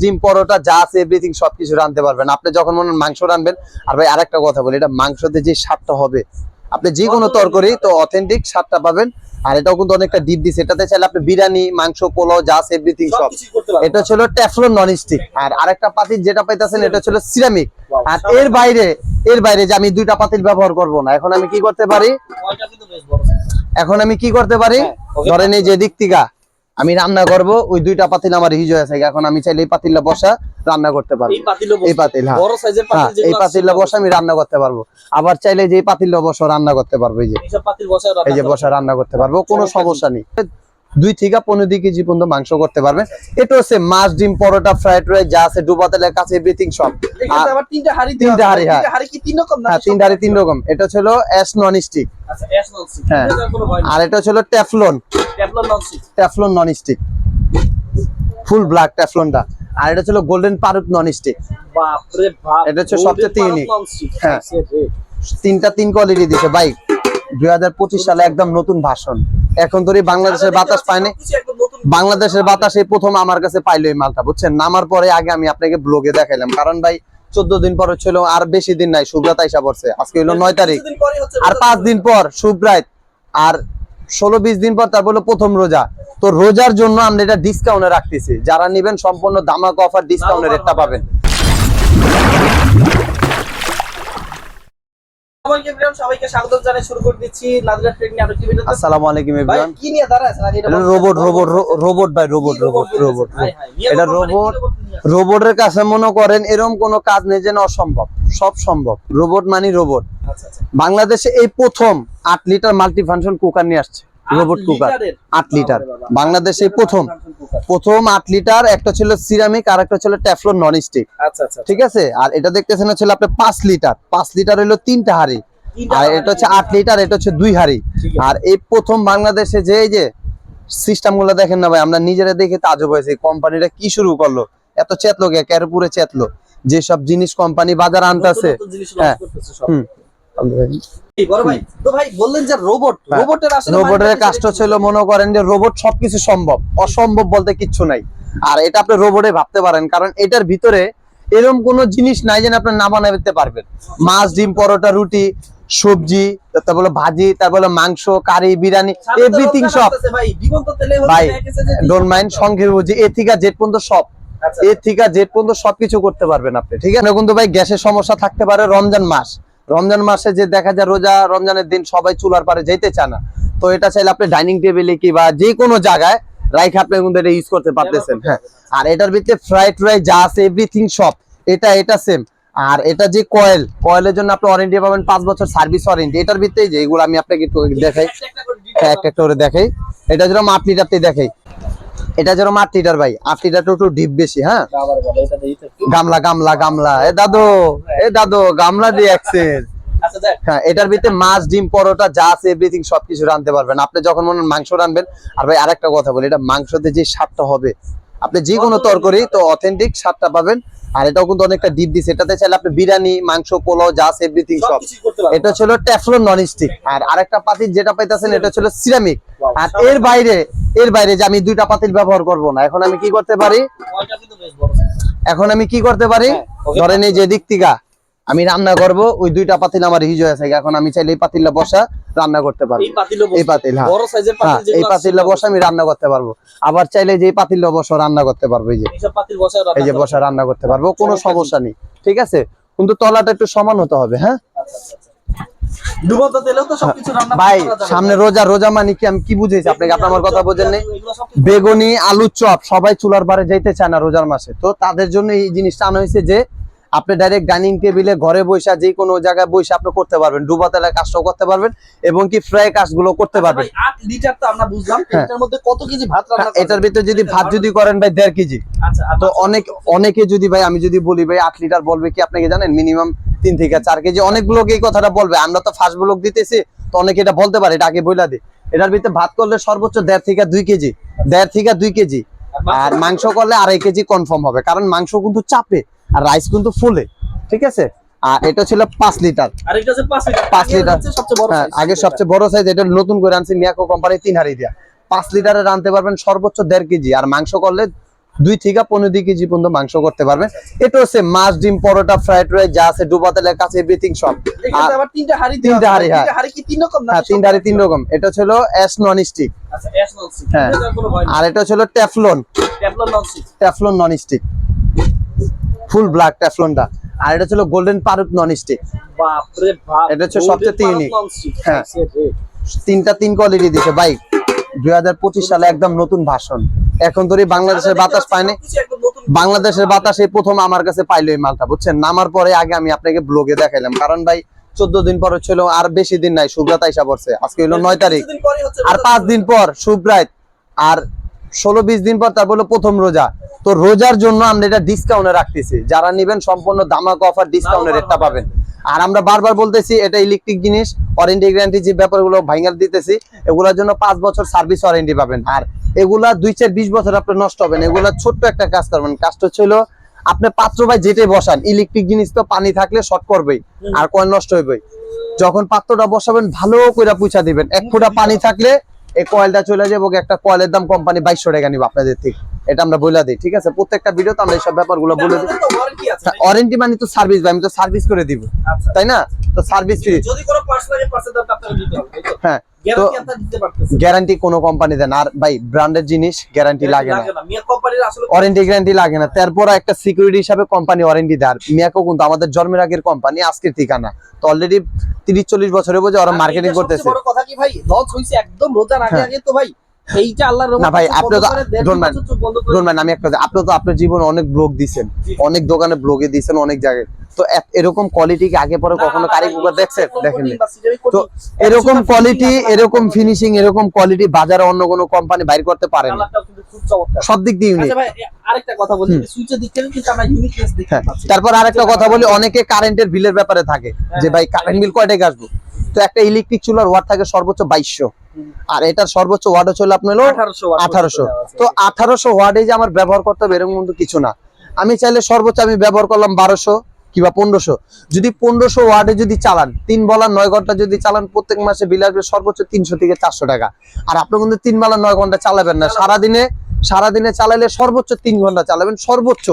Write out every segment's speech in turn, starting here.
ডিম পরোটা যা আছে এভরিথিং সবকিছু রাঁধতে পারবেন। আপনি যখন মনে মাংস রানবেন আর ভাই আরেকটা কথা বলি এটা মাংসতে যে স্বাদটা হবে আপনি যে কোনো তরকারি তো অথেন্টিক স্বাদটা পাবেন আর এটাও কিন্তু অনেকটা ডিপ দিচ্ছে এটাতে চাইলে আপনি বিরিয়ানি মাংস পোলাও যা আছে এভরিথিং সব। এটা ছিল ট্যাফলন নন স্টিক আর আরেকটা পাতিল যেটা পাইতেছেন এটা ছিল সিরামিক আর এর বাইরে এর বাইরে যে আমি দুইটা পাতিল ব্যবহার করব না এখন আমি কি করতে পারি। এখন আমি কি করতে পারি? হ্যাঁ. ধরেন এই যে দিক থেকে আমি রান্না করব ওই দুইটা পাতিল আমার হিজ হয়ে থাকে এখন আমি চাইলে এই পাতিলটা বসা রান্না করতে পারব। এই পাতিল হ্যাঁ। বড় সাইজের হ্যাঁ পাতিল এই পাতিলটা বসা আমি রান্না করতে পারব। আবার চাইলে যে পাতিলটা বসা রান্না করতে পারব এই যে। এই যে বসা রান্না করতে পারব কোনো সমস্যা নেই। দুই থেকে পনেরো দুই কেজি পর্যন্ত মাংস করতে পারবেন। এটা হচ্ছে মাছ ডিম পরোটা ফ্রাইড রাইস যা আছে ডুবা তেলের কাছে এভরিথিং সব। আর- তিনটা হাড়ি তিনটা হ্যাঁ। তিনটা হাড়ি তিন রকম হ্যাঁ তিন তিন এটা ছিল এস নন স্টিক আচ্ছা অ্যাশ নন স্টিক হ্যাঁ। আর এটা ছিল Teflon Teflon non stick full black টেফলনটা আর এটা ছিল গোল্ডেন পারুক নন স্টিক এটা হচ্ছে সবচেয়ে স্টিক হ্যাঁ। তিনটা তিন কোয়ালিটি দিছে। বাইক দুই হাজার পঁচিশ সালে একদম নতুন ভাষণ এখন ধরে বাংলাদেশের বাতাস পায়নি বাংলাদেশের বাতাস এই প্রথম আমার কাছে পাইলো এই মালটা বুঝছেন? নামার পরে আগে আমি আপনাকে ব্লগে দেখাইলাম। কারণ ভাই চোদ্দ দিন পরে ছিল আর বেশি দিন নাই শুভ্রাত আইসা পড়ছে। আজকে হলো নয় তারিখ। আর পাঁচ দিন পর শুভ্রাত। আর ষোলো বিশ দিন পর তারপর হলো প্রথম রোজা। তো রোজার জন্য আমরা এটা ডিসকাউন্টে রাখতেছি। যারা নিবেন সম্পূর্ণ দামাক অফার ডিসকাউন্টের রেটটা পাবেন। সবাইকে স্বাগত জানাই শুরু করে দিচ্ছি নাদিরা ট্রেনিং আরও কি ভিডিওতে আসসালামু আলাইকুম এভরিওয়ান। কি নিয়ে দাঁড়ায় আছেন? আগে এটা এটা রোবট রোবট রোবট ভাই robot robot robot hi, hi, নিয়ে এটা বলব মানে রোবট? রোবটের কাছে মনে করেন এরকম কোনো কাজ নেই যেন অসম্ভব সব সম্ভব। রোবট মানে রোবট আচ্ছা আচ্ছা। বাংলাদেশে এই প্রথম আট লিটার মাল্টি ফাংশন কুকার নিয়ে আসছে। রোবট কুকার আট লিটার। বাংলাদেশে প্রথম। প্রথম আট লিটার একটা ছিল সিরামিক আর একটা ছিল ট্যাফলন নন স্টিক ঠিক আছে? আর এটা দেখতেছেন হচ্ছে আপনার পাঁচ লিটার। পাঁচ লিটার হলো তিনটা হাড়ি। আর এটা হচ্ছে আট লিটার এটা হচ্ছে দুই হাড়ি। আর এই প্রথম বাংলাদেশে যে এই যে সিস্টেমগুলো দেখেন না ভাই আমরা নিজেরা দেখে তাজব হয়েছে। কোম্পানিটা কি শুরু করল? এত চেতলো কে? কের পুরে চেতলো। যেসব জিনিস কোম্পানি বাজার আনতেছে। হ্যাঁ। হ্যাঁ। রোবটের কাজটা ছিল মনে করেন যে রোবট সবকিছু সম্ভব অসম্ভব বলতে কিচ্ছু নাই। আর এটা আপনি রোবটে ভাবতে পারেন কারণ এটার ভিতরে এরকম কোন জিনিস নাই যেন আপনি না বানাতে পারবেন। মাছ ডিম পরোটা রুটি সবজি তারপরে ভাজি তারপরে মাংস কারি বিরিয়ানি এভরিথিং সব। ভাই ডোন্ট মাইন্ড সংখ্যের বুঝি এ থেকে জেড পর্যন্ত সব। আচ্ছা, এ থেকে জেড পর্যন্ত সবকিছু করতে পারবেন আপনি ঠিক আছে? কিন্তু ভাই গ্যাসের সমস্যা থাকতে পারে রমজান মাস। রমজান মাসে যে দেখা যায় রোজা রমজানের দিন সবাই চুলার পারে যেতে চায় না। তো এটা চাইলে আপনি ডাইনিং টেবিলে কি বা যে কোনো জায়গায় রাইখে আপনি কিন্তু এটা ইউজ করতে পারতেছেন হ্যাঁ। আর এটার ভিতরে ফ্রাইড রাইস যা আছে এভরিথিং সব এটা এটা সেম আর এটা যে কয়েল কয়েলের জন্য আপনি ওয়ারেন্টি পাবেন পাঁচ বছর সার্ভিস ওয়ারেন্টি এটার ভিতরে যে এগুলো আমি আপনাকে একটু দেখাই হ্যাঁ, একটা একটা করে দেখাই। এটা যেরকম আট লিটারতে দেখাই। এটা যেরকম আট লিটার ভাই আট লিটার একটু ডিপ বেশি হ্যাঁ। গামলা গামলা গামলা। এ দাদু এ দাদু গামলা দিয়ে একসের আচ্ছা হ্যাঁ এটার ভিতরে মাছ ডিম পরোটা যা আছে এভরিথিং সবকিছু রাঁধতে পারবেন। আপনি যখন মনে মাংস রাঁধবেন আর ভাই আরেকটা কথা বলি এটা মাংসতে যে স্বাদটা হবে আপনি যে কোনো তরকারি তো অথেন্টিক স্বাদটা পাবেন আর এটাও কিন্তু অনেকটা ডিপ দিচ্ছে এটাতে চাইলে আপনি বিরিয়ানি মাংস পোলাও আছে এভরিথিং সব। এটা ছিল ট্যাফলন নন স্টিক আর আরেকটা পাতিল যেটা পাইতেছেন এটা ছিল সিরামিক আর এর বাইরে এর বাইরে যে আমি দুইটা পাতিল ব্যবহার করব না। এখন আমি কি করতে পারি। এখন আমি কি করতে পারি? হ্যাঁ, ধরেন এই যে দিক থেকে আমি রান্না করব ওই দুইটা পাতিল আমার হিজ হয়ে থাকে। এখন আমি চাইলে এই পাতিলটা বসা রান্না করতে পারব। এই পাতিল হ্যাঁ বড় সাইজের পাতিল এই পাতিলটা বসা আমি রান্না করতে পারব। আবার চাইলে যে এই পাতিলটা বসা রান্না করতে পারব এই যে। এই যে বসা রান্না করতে পারব কোনো সমস্যা নেই। ঠিক আছে? কিন্তু তলাটা একটু সমান হতে হবে হ্যাঁ? আচ্ছা, আচ্ছা, আচ্ছা। ডুবন্ত তেলেও তো সবকিছু রান্না ভাই সামনে রোজা রোজা মানে কি আমি কি বুঝেছি? আপনাকে আপনি আমার কথা বোঝেন নাই? বেগুনি আলু চপ সবাই চুলার বারে যেতে চায় না রোজার মাসে। তো তাদের জন্য এই জিনিসটা আনা হয়েছে যে আপনি ডাইরেক্ট ডাইনিং টেবিলে ঘরে বসে যে কোনো জায়গায় বসে আপনি করতে পারবেন। ডুবা তেলের কাজটাও করতে পারবেন এবং কি ফ্রাই কাজগুলো করতে পারবেন। আট লিটার তো আমরা বুঝলাম হ্যাঁ। এটার মধ্যে কত কেজি ভাত রান্না এটার ভিতরে যদি ভাত যদি করেন ভাই দেড় কেজি। আচ্ছা তো অনেক অনেকে যদি ভাই আমি যদি বলি ভাই আট লিটার বলবে কি আপনাকে জানেন? মিনিমাম তিন থেকে চার কেজি। অনেক লোক এই কথাটা বলবে। আমরা তো ফার্স্ট ব্লক দিতেছি তো অনেকে এটা বলতে পারে এটা আগে বইলা দিই এটার ভিতরে ভাত করলে সর্বোচ্চ দেড় থেকে দুই কেজি। দেড় থেকে দুই কেজি। আর মাংস করলে আড়াই কেজি কনফার্ম হবে। কারণ মাংস কিন্তু চাপে। আর রাইস কিন্তু ফুলে ঠিক আছে? আর এটা ছিল পাঁচ লিটার পাঁচ লিটার আগের সবচেয়ে বড় হ্যাঁ আগে সবচেয়ে বড় সাইজ এটা নতুন করে আনছি মিয়াকো কোম্পানি তিন হাড়ি দিয়া। পাঁচ লিটারে রানতে পারবেন সর্বোচ্চ দেড় কেজি। আর মাংস করলে দুই থেকে পনেরো দুই কেজি পর্যন্ত মাংস করতে পারবেন। এটা হচ্ছে মাছ ডিম পরোটা ফ্রাইড রাইস যা আছে ডুবা তেলের কাছে এভরিথিং সব। তিনটা হাড়ি তিনটা আছে। হ্যাঁ। তিনটা হাড়ি তিন রকম নাকি হ্যাঁ তিন রকম। এটা ছিল এস নন স্টিক আচ্ছা হ্যাঁ। আর এটা ছিল Teflon Teflon non stick full black টেফলনটা। আর এটা ছিল গোল্ডেন পারুক নন স্টিক এটা হচ্ছে সবচেয়ে স্টিক হ্যাঁ। তিনটা তিন কোয়ালিটি দিছে বাইক দুই হাজার পঁচিশ সালে একদম নতুন ভাষণ। এখন ধরে বাংলাদেশের বাতাস পায়নি বাংলাদেশের বাতাস এই প্রথম আমার কাছে পাইলো এই মালটা বুঝছেন? নামার পরে আগে আমি আপনাকে ব্লগে দেখাইলাম। কারণ ভাই চোদ্দ দিন পরে ছিল আর বেশি দিন নাই শুভ্রাত আইসা পড়ছে। আজকে হলো নয় তারিখ। আর পাঁচ দিন পর শুভ্রাত। আর ষোলো বিশ দিন পর তারপর প্রথম রোজা। তো রোজার জন্য আমরা এটা ডিসকাউন্টে রাখতেছি। যারা নিবেন সম্পূর্ণ দামাক অফার ডিসকাউন্টের রেটটা পাবেন। আর আমরা বারবার বলতেছি, এটা ইলেকট্রিক জিনিস ওয়ারেন্টি গ্যারান্টি যে ব্যাপারগুলো ভাইঙ্গাল দিতেছি, এগুলোর জন্য পাঁচ বছর সার্ভিস ওয়ারেন্টি পাবেন। আর এগুলা দুই চার বিশ বছর আপনি নষ্ট হবেন। এগুলা ছোট্ট একটা কাজ করবেন। কাজটা ছিল আপনি পাত্র ভাই যেটাই বসান ইলেকট্রিক জিনিস তো পানি থাকলে শর্ট করবেই, আর কয়েন নষ্ট হইবেই। যখন পাত্রটা বসাবেন, ভালো করে পুছা দিবেন। এক ফুটা পানি থাকলে এই কয়েলটা চলে যাব একটা কয়েলের দাম কোম্পানি বাইশশো টাকা নিব আপনাদের থেকে। এটা আমরা বলে দিই ঠিক আছে? প্রত্যেকটা ভিডিও তো আমরা এইসব ব্যাপারগুলো বলে দিই। ওয়ারেন্টি মানে তো সার্ভিস ভাই আমি তো সার্ভিস করে দিব আচ্ছা। তাই না? তো সার্ভিস ফ্রি যদি কোনো দামটা আপনাকে দিতে হবে হ্যাঁ তো গ্যারান্টি আপনারা কোনো কোম্পানি দেন আর ভাই ব্র্যান্ডের জিনিস গ্যারান্টি লাগে না। মিয়া কোম্পানির আসলে ওয়ারেন্টি গ্যারান্টি লাগে না। তারপর একটা সিকিউরিটি হিসাবে কোম্পানি ওয়ারেন্টি দেয়। আর মিয়াকো কিন্তু আমাদের জন্মের আগের কোম্পানি আজকের ঠিকানা। তো অলরেডি তিরিশ চল্লিশ বছরে বোঝে ওরা মার্কেটিং করতেছে। কথা কি ভাই? লঞ্চ হয়েছে একদম রোজার আগে হ্যাঁ। আগে তো ভাই। এইটা আল্লাহর রহমতে না ভাই, আপনি তো- করে দেড় ধরুন ভাই, বছর চোখ বন্ধ করে ধরুন ভাই, আমি একটা আপনি তো আপনার জীবনে অনেক ব্লগ অনেক দোকানে ব্লগে অনেক জায়গায়। তো এরকম কোয়ালিটি কি আগে পরে কখনো দেখছেন? দেখেন তো এরকম কোয়ালিটি এরকম ফিনিশিং এরকম কোয়ালিটি বাজারে অন্য কোনো কোম্পানি বাইর করতে পারে না। কালারটাও কিন্তু খুব চমৎকার। সব দিক দিয়ে ইউনিক আচ্ছা ভাই আরেকটা কথা বলি সুইচের দিক থেকে কিন্তু আমরা ইউনিকনেস দেখতে হ্যাঁ। পাচ্ছি। তারপর আরেকটা কথা বলি অনেকে কারেন্টের বিলের ব্যাপারে থাকে। যে ভাই কারেন্ট বিল কয় টাকা আসব? তো একটা ইলেকট্রিক চুলার ওয়াট থাকে সর্বোচ্চ বাইশশো। আর এটার সর্বোচ্চ ওয়াট হচ্ছে হলো আপনার হলো 1800 watt আঠারোশো। তো আঠারোশো ওয়ার্ডে যে আমার ব্যবহার করতে হবে এরকম কিন্তু কিছু না। আমি চাইলে সর্বোচ্চ আমি ব্যবহার করলাম বারোশো কিংবা পনেরোশো। যদি পনেরোশো ওয়ার্ডে যদি চালান তিন বলা নয় ঘণ্টা যদি চালান প্রত্যেক মাসে বিল আসবে সর্বোচ্চ তিনশো থেকে চারশো টাকা। আর আপনি কিন্তু তিন বেলা নয় ঘণ্টা চালাবেন না। সারাদিনে সারাদিনে চালালে সর্বোচ্চ তিন ঘণ্টা চালাবেন। সর্বোচ্চ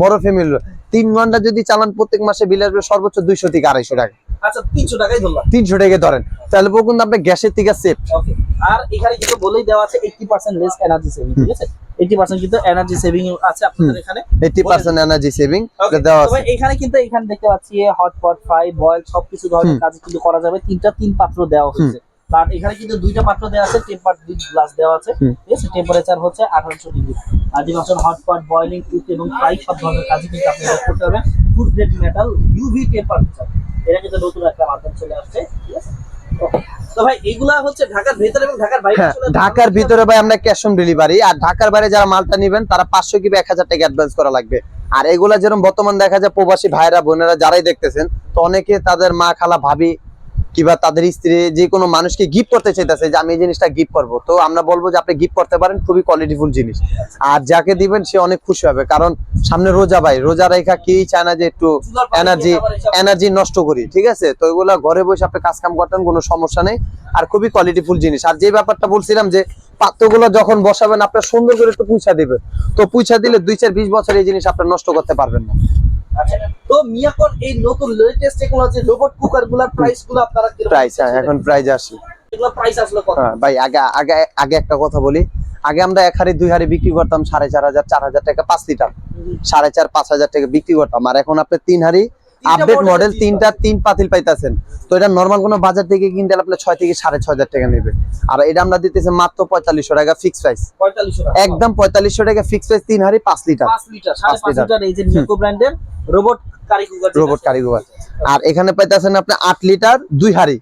বড় ফ্যামিলি তিন ঘণ্টা যদি চালান প্রত্যেক মাসে বিল আসবে সর্বোচ্চ দুইশো থেকে আড়াইশো টাকা। আচ্ছা 300 টাকাই ধরলাম। তিনশো টাকা ধরেন। তাহলে পর কিন্তু আপনি গ্যাসের থেকে সেফ ওকে আর এখানে কিন্তু বলেই দেওয়া আছে 80% লেস এনার্জি সেভিং ঠিক আছে? 80% কিন্তু এনার্জি সেভিং আছে আপনাদের এখানে। এইটি পার্সেন্ট এনার্জি সেভিং দেওয়া তবে এখানে কিন্তু এখানে দেখতে পাচ্ছি হটপট ফ্রাই বয়েল সবকিছু ধরনের কাজ কিন্তু করা যাবে। তিনটা তিন পাত্র দেওয়া হচ্ছে আর এখানে কিন্তু দুইটা পাত্র দেওয়া আছে টেম্পার গ্লাস দেওয়া আছে ঠিক আছে? টেম্পারেচার হচ্ছে আঠারোশো ডিগ্রি। আর ডিমাশন হটপট বয়েলিং কুক এবং ফ্রাই সব ধরনের কাজই কিন্তু আপনি করতে পারবেন food grade metal UV temperature এটা কিন্তু নতুন একটা মাধ্যম চলে আসছে। ঠিক আছে হ্যাঁ ঢাকার ভিতরে ভাই আমরা ক্যাশ অন ডেলিভারি আর ঢাকার বাইরে যারা মালটা নিবেন তারা পাঁচশো কিংবা এক হাজার টাকা অ্যাডভান্স করা লাগবে। আর এগুলা যেরকম বর্তমান দেখা যায় প্রবাসী ভাইরা বোনেরা যারাই দেখতেছেন তো অনেকে তাদের মা খালা ভাবি কিংবা তাদের স্ত্রী যে কোনো মানুষকে গিফট করতে চাইতেছে যে আমি এই জিনিসটা গিফট করব। তো আমরা বলব যে আপনি গিফট করতে পারেন, খুবই কোয়ালিটিফুল জিনিস। আর যাকে দিবেন সে অনেক খুশি হবে। কারণ সামনে রোজা ভাই, রোজা রেখা কেই চায় না যে একটু এনার্জি এনার্জি নষ্ট করি, ঠিক আছে? তো এগুলা ঘরে বসে আপনি কাজ কাম করতেন, কোনো সমস্যা নেই। আর খুবই কোয়ালিটিফুল জিনিস। আর যে ব্যাপারটা বলছিলাম যে পাত্রগুলো যখন বসাবেন, আপনার সুন্দর করে একটু পুঁছা দিবে। তো পুঁছা দিলে দুই চার বিশ বছর এই জিনিস আপনার নষ্ট করতে পারবেন না। তো মিয়াকর এই নতুন লেটেস্ট টেকনোলজি রোবট কুকারগুলার প্রাইসগুলো আপনারা প্রাইস হ্যাঁ এখন প্রাইস আসি। এগুলো প্রাইস আসলে কত? হ্যাঁ ভাই আগে আগে আগে একটা কথা বলি। আগে আমরা এক হাড়ি দুই হাড়ি বিক্রি করতাম সাড়ে চার হাজার চার হাজার টাকা পাঁচ লিটার। সাড়ে চার পাঁচ হাজার টাকা বিক্রি করতাম। আর এখন আপনি তিন হাড়ি আপডেট মডেল তিনটা। তিন পাতিল পাইতাছেন। তো এটা নর্মাল কোনো বাজার থেকে কিনতে আপনার ছয় থেকে সাড়ে ছয় হাজার টাকা নেবে আর এটা আমরা দিতেছি মাত্র পঁয়তাল্লিশশো টাকা ফিক্স প্রাইস একদম পঁয়তাল্লিশশো টাকা ফিক্স প্রাইস তিন হাড়ি পাঁচ লিটার। পাঁচ লিটার রোবট রোবট কারিগর। আর এখানে পাইতেছেন আপনি আট লিটার দুই হাড়ি।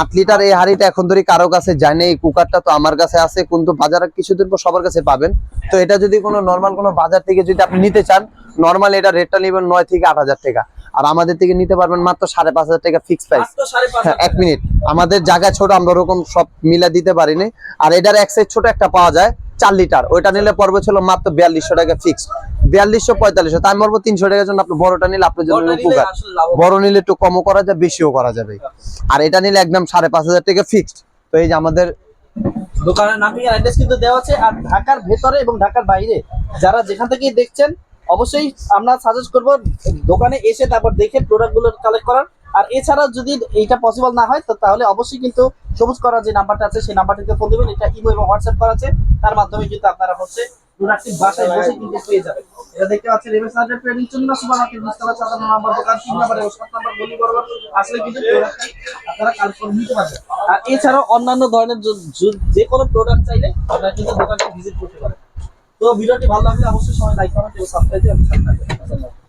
আট লিটার এই হাড়িটা এখন ধরে কারও কাছে যায় না এই কুকারটা তো আমার কাছে আছে কিন্তু বাজারে কিছুদিন পর সবার কাছে পাবেন। তো এটা যদি কোনো নর্মাল কোনো বাজার থেকে যদি আপনি নিতে চান নর্মাল এটা রেটটা নেবেন নয় থেকে আট হাজার টাকা। আর আমাদের থেকে নিতে পারবেন মাত্র সাড়ে পাঁচ হাজার টাকা ফিক্স প্রাইস হ্যাঁ এক মিনিট আমাদের জায়গা ছোট আমরা ওরকম সব মিলা দিতে পারিনি। আর এটার এক সাইজ ছোট একটা পাওয়া যায়। চার লিটার। ওইটা নিলে পর্ব ছিল মাত্র বিয়াল্লিশশো টাকা ফিক্স বিয়াল্লিশশো পঁয়তাল্লিশশো। তাই বলব তিনশো টাকার জন্য আপনি বড়টা নিলে আপনার জন্য উপকার। বড় নিলে একটু কমও করা যায় বেশিও করা যাবে। আর এটা নিলে একদম সাড়ে পাঁচ হাজার টাকা ফিক্সড তো এই যে আমাদের দোকানের নামে অ্যাড্রেস কিন্তু দেওয়া আছে। আর ঢাকার ভেতরে এবং ঢাকার বাইরে যারা যেখান থেকে দেখছেন অবশ্যই আমরা সাজেস্ট করব দোকানে এসে তারপর দেখে প্রোডাক্টগুলো কালেক্ট করার। আর এছাড়া যদি এইটা পসিবল না হয়, তো তাহলে অবশ্যই কিন্তু সবুজ করা যে নাম্বারটা আছে, সেই নাম্বারটিতে ফোন দেবেন। এটা ইমো এবং হোয়াটসঅ্যাপ করা আছে। তার মাধ্যমে কিন্তু আপনারা হচ্ছে এটা আর এছাড়াও অন্যান্য ধরনের প্রোডাক্ট চাইলে কিন্তু ভিজিট করতে তো ভিডিওটি ভালো লাগলে অবশ্যই সবাই লাইক কমেন্ট এবং সাবস্ক্রাইব